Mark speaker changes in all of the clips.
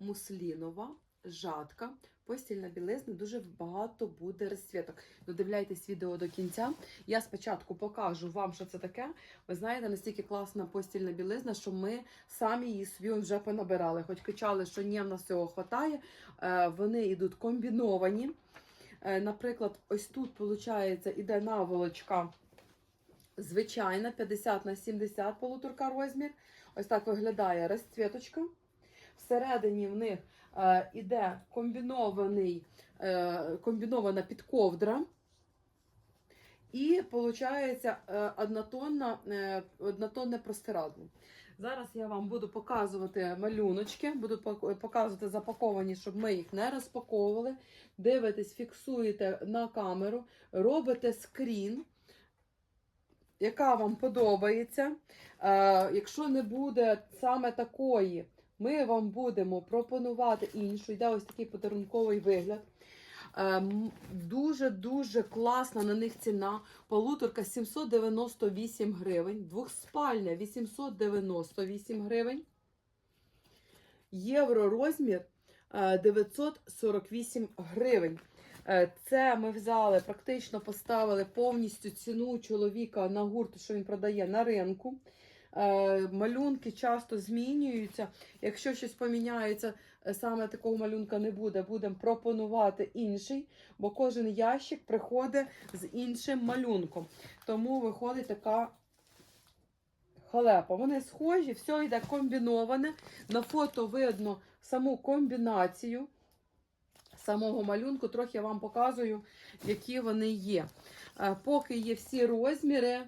Speaker 1: муслінова, жадка. Постільна білизна дуже багато буде розцвіток. Додивляйтесь відео до кінця. Я спочатку покажу вам, що це таке. Ви знаєте, настільки класна постільна білизна, що ми самі її собі вже понабирали. Хоч кричали, що ні, в нас цього хватає. Е, Вони йдуть комбіновані. Е, Наприклад, ось тут, виходить, іде наволочка звичайна, 50 на 70 полуторка розмір. Ось так виглядає розцвіточка. Всередині в них е, іде комбінований, е, комбінована підковдра. І виходить однотонна, е, однотонне простирадло. Зараз я вам буду показувати малюночки, буду показувати запаковані, щоб ми їх не розпаковували. Дивитесь, фіксуєте на камеру, робите скрін, яка вам подобається. Е, якщо не буде саме такої, ми вам будемо пропонувати іншу. Йде ось такий подарунковий вигляд. Дуже-дуже класна на них ціна. Полуторка 798 гривень, двохспальня 898 гривень. Євро розмір е, 948 гривень. Е, Це ми взяли, практично поставили повністю ціну чоловіка на гурт, що він продає на ринку. Е, Малюнки часто змінюються. Якщо щось поміняється, е, саме такого малюнка не буде, будемо пропонувати інший, бо кожен ящик приходить з іншим малюнком. Тому виходить така халепа. Вони схожі, все йде комбіноване. На фото видно саму комбінацію самого малюнку. Трохи я вам показую, які вони є. Е, Поки є всі розміри.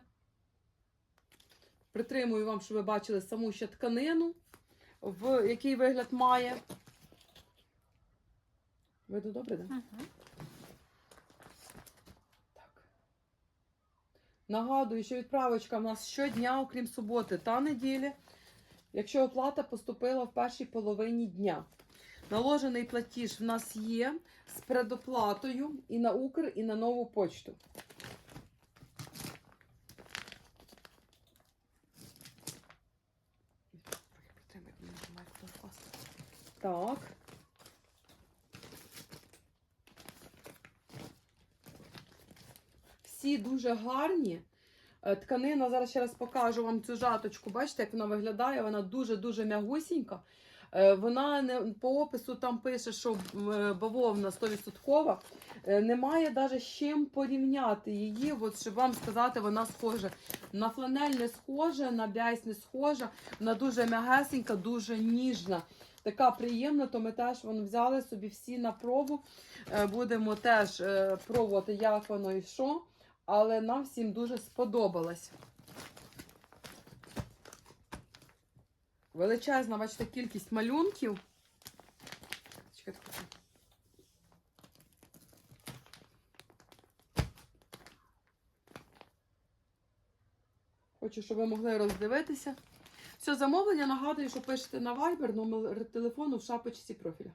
Speaker 1: Притримую вам, щоб ви бачили саму ще тканину, в який вигляд має. Видно добре, так? Да? Так. Нагадую, що відправочка в нас щодня, окрім суботи та неділі, якщо оплата поступила в першій половині дня. Наложений платіж в нас є з предоплатою і на Укр, і на нову почту. Так. Всі дуже гарні. Е, Тканина, зараз ще раз покажу вам цю жаточку. Бачите, як вона виглядає? Вона дуже-дуже м'ягусінька. Е, Вона не по опису там пише, що е, бавовна 100%. Е, Немає навіть з чим порівняти її, от, щоб вам сказати, вона схожа. На фланель не схожа, на бяйсь не схожа. Вона дуже м'ягесенька, дуже ніжна. Така приємна, то ми теж вон, взяли собі всі на пробу. Е, Будемо теж е, пробувати, як воно і що. Але нам всім дуже сподобалось. Величезна, бачите, кількість малюнків. Хочу, щоб ви могли роздивитися. Все замовлення нагадую, що пишете на Viber, номер телефону в шапочці профіля.